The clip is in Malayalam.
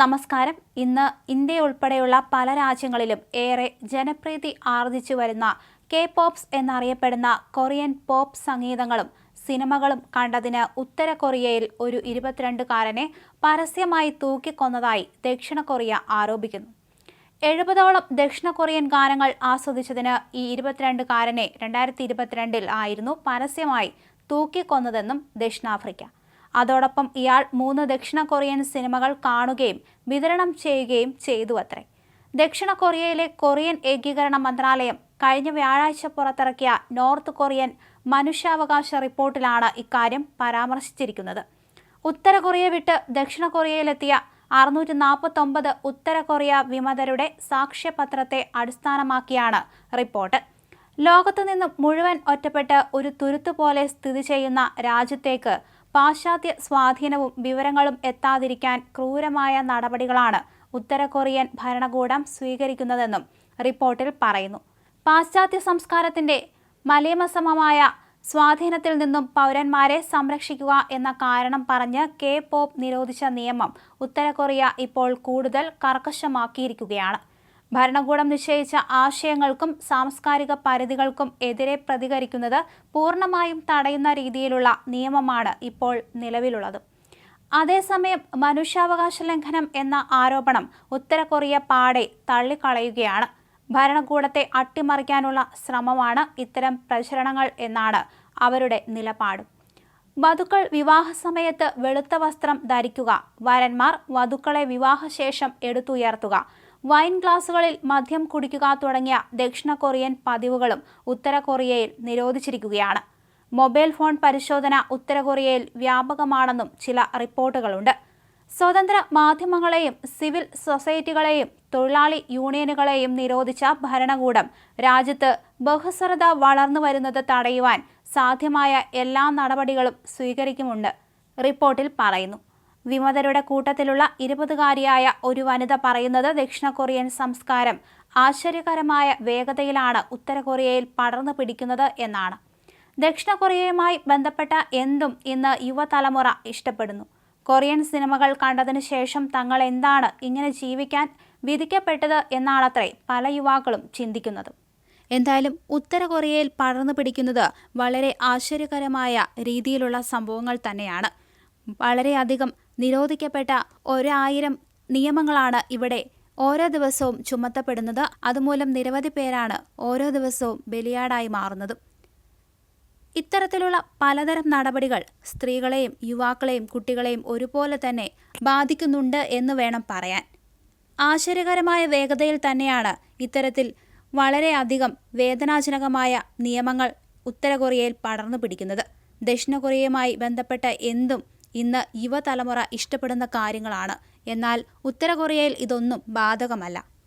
നമസ്കാരം. ഇന്ന് ഇന്ത്യ ഉൾപ്പെടെയുള്ള പല രാജ്യങ്ങളിലും ഏറെ ജനപ്രീതി ആർജിച്ചു വരുന്ന കെ പോപ്സ് എന്നറിയപ്പെടുന്ന കൊറിയൻ പോപ്പ് സംഗീതങ്ങളും സിനിമകളും കണ്ടതിന് ഉത്തര കൊറിയയിൽ ഒരു ഇരുപത്തിരണ്ടുകാരനെ പരസ്യമായി തൂക്കിക്കൊന്നതായി ദക്ഷിണ കൊറിയ ആരോപിക്കുന്നു. എഴുപതോളം ദക്ഷിണ കൊറിയൻ ഗാനങ്ങൾ ആസ്വദിച്ചതിന് ഈ ഇരുപത്തിരണ്ടുകാരനെ രണ്ടായിരത്തി ഇരുപത്തിരണ്ടിൽ ആയിരുന്നു പരസ്യമായി തൂക്കിക്കൊന്നതെന്നും ദക്ഷിണാഫ്രിക്ക. അതോടൊപ്പം ഇയാൾ മൂന്ന് ദക്ഷിണ കൊറിയൻ സിനിമകൾ കാണുകയും വിതരണം ചെയ്യുകയും ചെയ്തു അത്രേ. ദക്ഷിണ കൊറിയയിലെ കൊറിയൻ ഏകീകരണ മന്ത്രാലയം കഴിഞ്ഞ വ്യാഴാഴ്ച പുറത്തിറക്കിയ നോർത്ത് കൊറിയൻ മനുഷ്യാവകാശ റിപ്പോർട്ടിലാണ് ഇക്കാര്യം പരാമർശിച്ചിരിക്കുന്നത്. ഉത്തര കൊറിയ വിട്ട് ദക്ഷിണ കൊറിയയിലെത്തിയ അറുന്നൂറ്റി നാൽപ്പത്തൊമ്പത് ഉത്തര കൊറിയ വിമതരുടെ സാക്ഷ്യപത്രത്തെ അടിസ്ഥാനമാക്കിയാണ് റിപ്പോർട്ട്. ലോകത്തു നിന്നും മുഴുവൻ ഒറ്റപ്പെട്ട് ഒരു തുരുത്തു പോലെ സ്ഥിതി ചെയ്യുന്ന രാജ്യത്തേക്ക് പാശ്ചാത്യ സ്വാധീനവും വിവരങ്ങളും എത്താതിരിക്കാൻ ക്രൂരമായ നടപടികളാണ് ഉത്തര കൊറിയൻ ഭരണകൂടം സ്വീകരിക്കുന്നതെന്നും റിപ്പോർട്ടിൽ പറയുന്നു. പാശ്ചാത്യ സംസ്കാരത്തിന്റെ മലയമസമമായ സ്വാധീനത്തിൽ നിന്നും പൗരന്മാരെ സംരക്ഷിക്കുക എന്ന കാരണം പറഞ്ഞ് കെ പോപ്പ് നിരോധിച്ച നിയമം ഉത്തര കൊറിയ ഇപ്പോൾ കൂടുതൽ കർക്കശമാക്കിയിരിക്കുകയാണ്. ഭരണകൂടം നിശ്ചയിച്ച ആശയങ്ങൾക്കും സാംസ്കാരിക പരിധികൾക്കും എതിരെ പ്രതികരിക്കുന്നത് പൂർണമായും തടയുന്ന രീതിയിലുള്ള നിയമമാണ് ഇപ്പോൾ നിലവിലുള്ളത്. അതേസമയം മനുഷ്യാവകാശ ലംഘനം എന്ന ആരോപണം ഉത്തര കൊറിയ പാടെ തള്ളിക്കളയുകയാണ്. ഭരണകൂടത്തെ അട്ടിമറിക്കാനുള്ള ശ്രമമാണ് ഇത്തരം പ്രചരണങ്ങൾ എന്നാണ് അവരുടെ നിലപാട്. വധുക്കൾ വിവാഹ സമയത്ത് വെളുത്ത വസ്ത്രം ധരിക്കുക വരന്മാർ വധുക്കളെ വിവാഹശേഷം എടുത്തുയർത്തുക വൈൻ ഗ്ലാസുകളിൽ മദ്യം കുടിക്കുക തുടങ്ങിയ ദക്ഷിണ കൊറിയൻ പതിവുകളും ഉത്തര കൊറിയയിൽ നിരോധിച്ചിരിക്കുകയാണ്. മൊബൈൽ ഫോൺ പരിശോധന ഉത്തര കൊറിയയിൽ വ്യാപകമാണെന്നും ചില റിപ്പോർട്ടുകളുണ്ട്. സ്വതന്ത്ര മാധ്യമങ്ങളെയും സിവിൽ സൊസൈറ്റികളെയും തൊഴിലാളി യൂണിയനുകളെയും നിരോധിച്ച ഭരണകൂടം രാജ്യത്ത് ബഹുസ്വരത വളർന്നു വരുന്നത് തടയുവാൻ സാധ്യമായ എല്ലാ നടപടികളും സ്വീകരിക്കുമുണ്ട് റിപ്പോർട്ടിൽ പറയുന്നു. വിമതരുടെ കൂട്ടത്തിലുള്ള ഇരുപതുകാരിയായ ഒരു വനിത പറയുന്നത് ദക്ഷിണ കൊറിയൻ സംസ്കാരം ആശ്ചര്യകരമായ വേഗതയിലാണ് ഉത്തര കൊറിയയിൽ പടർന്നു പിടിക്കുന്നത് എന്നാണ്. ദക്ഷിണ കൊറിയയുമായി ബന്ധപ്പെട്ട എന്തും ഇന്ന് യുവതലമുറ ഇഷ്ടപ്പെടുന്നു. കൊറിയൻ സിനിമകൾ കണ്ടതിനു ശേഷം തങ്ങൾ എന്താണ് ഇങ്ങനെ ജീവിക്കാൻ വിധിക്കപ്പെട്ടത് എന്നാണത്രേ പല യുവാക്കളും ചിന്തിക്കുന്നത്. എന്തായാലും ഉത്തര കൊറിയയിൽ പടർന്നു പിടിക്കുന്നത് വളരെ ആശ്ചര്യകരമായ രീതിയിലുള്ള സംഭവങ്ങൾ തന്നെയാണ്. വളരെയധികം നിരോധിക്കപ്പെട്ട ഒരായിരം നിയമങ്ങളാണ് ഇവിടെ ഓരോ ദിവസവും ചുമത്തപ്പെടുന്നത്. അതുമൂലം നിരവധി പേരാണ് ഓരോ ദിവസവും ബലിയാടായി മാറുന്നത്. ഇത്തരത്തിലുള്ള പലതരം നടപടികൾ സ്ത്രീകളെയും യുവാക്കളെയും കുട്ടികളെയും ഒരുപോലെ തന്നെ ബാധിക്കുന്നുണ്ട് എന്ന് വേണം പറയാൻ. ആശ്ചര്യകരമായ വേഗതയിൽ തന്നെയാണ് ഇത്തരത്തിൽ വളരെയധികം വേദനാജനകമായ നിയമങ്ങൾ ഉത്തര കൊറിയയിൽ പടർന്നു പിടിക്കുന്നത്. ദക്ഷിണ കൊറിയയുമായി ബന്ധപ്പെട്ട എന്തും ഇന്ന് യുവതലമുറ ഇഷ്ടപ്പെടുന്ന കാര്യങ്ങളാണ്. എന്നാൽ ഉത്തര കൊറിയയിൽ ഇതൊന്നും ബാധകമല്ല.